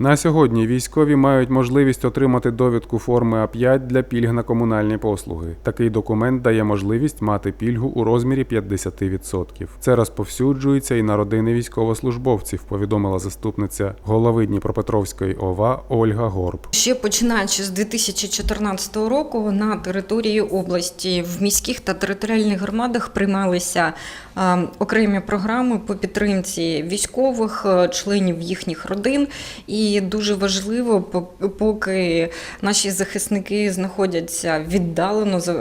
На сьогодні військові мають можливість отримати довідку форми А5 для пільг на комунальні послуги. Такий документ дає можливість мати пільгу у розмірі 50%. Це розповсюджується і на родини військовослужбовців, повідомила заступниця голови Дніпропетровської ОВА Ольга Горб. Ще починаючи з 2014 року на території області в міських та територіальних громадах приймалися окремі програми по підтримці військових, е, членів їхніх родин. І дуже важливо, поки наші захисники знаходяться віддалено, е,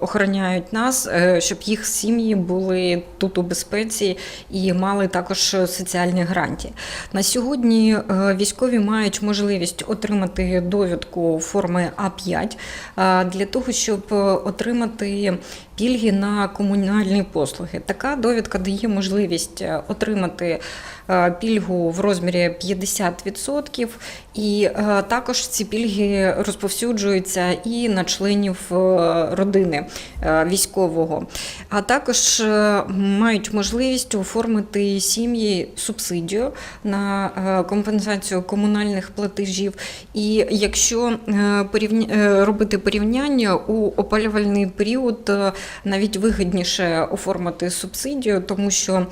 охороняють нас, е, щоб їх сім'ї були тут у безпеці і мали також соціальні гарантії. На сьогодні е, військові мають можливість отримати довідку форми А5 е, для того, щоб отримати пільги на комунальні послуги. Така довідка дає можливість отримати пільгу в розмірі 50%, і е, також ці пільги розповсюджуються і на членів е, родини е, військового. А також мають можливість оформити сім'ї субсидію на компенсацію комунальних платежів. І якщо робити порівняння у опалювальний період, навіть вигідніше оформити субсидію, тому що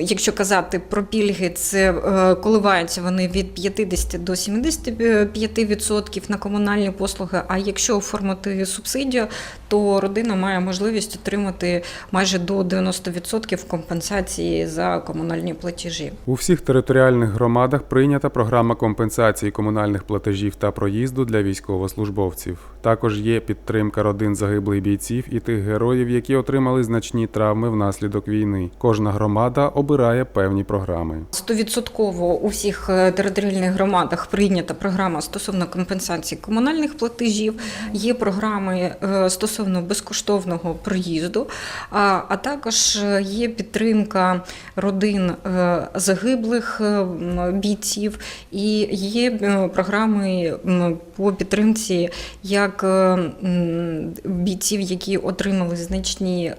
Якщо казати про пільги, це е, коливаються вони від 50 до 75% на комунальні послуги. А якщо оформити субсидію, то родина має можливість отримати майже до 90% компенсації за комунальні платежі. У всіх територіальних громадах прийнята програма компенсації комунальних платежів та проїзду для військовослужбовців. Також є підтримка родин загиблих бійців і тих героїв, які отримали значні травми внаслідок війни. Кожна громада обирає певні програми. Стовідсотково у всіх е, територіальних громадах прийнята програма стосовно компенсації комунальних платежів. Є програми е, стосовно безкоштовного проїзду, а, також е, є підтримка родин загиблих бійців, і є програми по підтримці як бійців, які отримали значні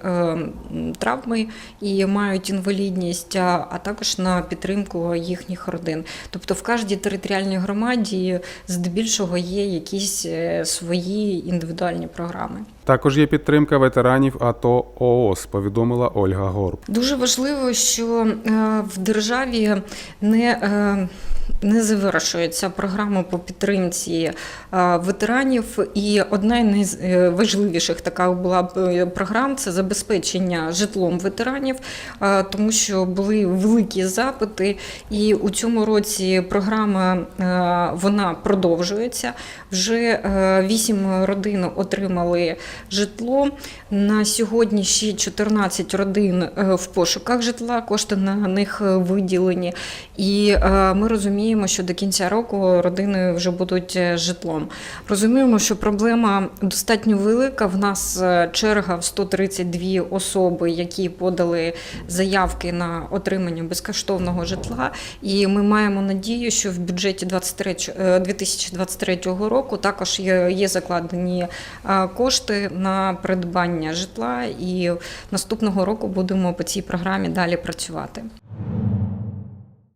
травми і мають інвалідність, а а також на підтримку їхніх родин. Тобто в кожній територіальній громаді здебільшого є якісь е, свої індивідуальні програми. Також є підтримка ветеранів АТО ООС, повідомила Ольга Горб. Дуже важливо, що е, в державі не, е, не завершується програма по підтримці е, ветеранів. І одна з найважливіших така була е, програм це забезпечення житлом ветеранів, е, тому що були великі запити. І у цьому році програма е, вона продовжується. Вже е, вісім родин отримали житло. На сьогодні ще 14 родин е, в пошуках житла, кошти на них е, виділені. І е, ми розуміємо, що до кінця року родини вже будуть е, житлом. Розуміємо, що проблема достатньо велика. В нас е, черга в 132 особи, які подали заявки на отримання безкоштовного житла. І ми маємо надію, що в бюджеті 23, е, 2023 року також є, закладені кошти на придбання житла, і наступного року будемо по цій програмі далі працювати.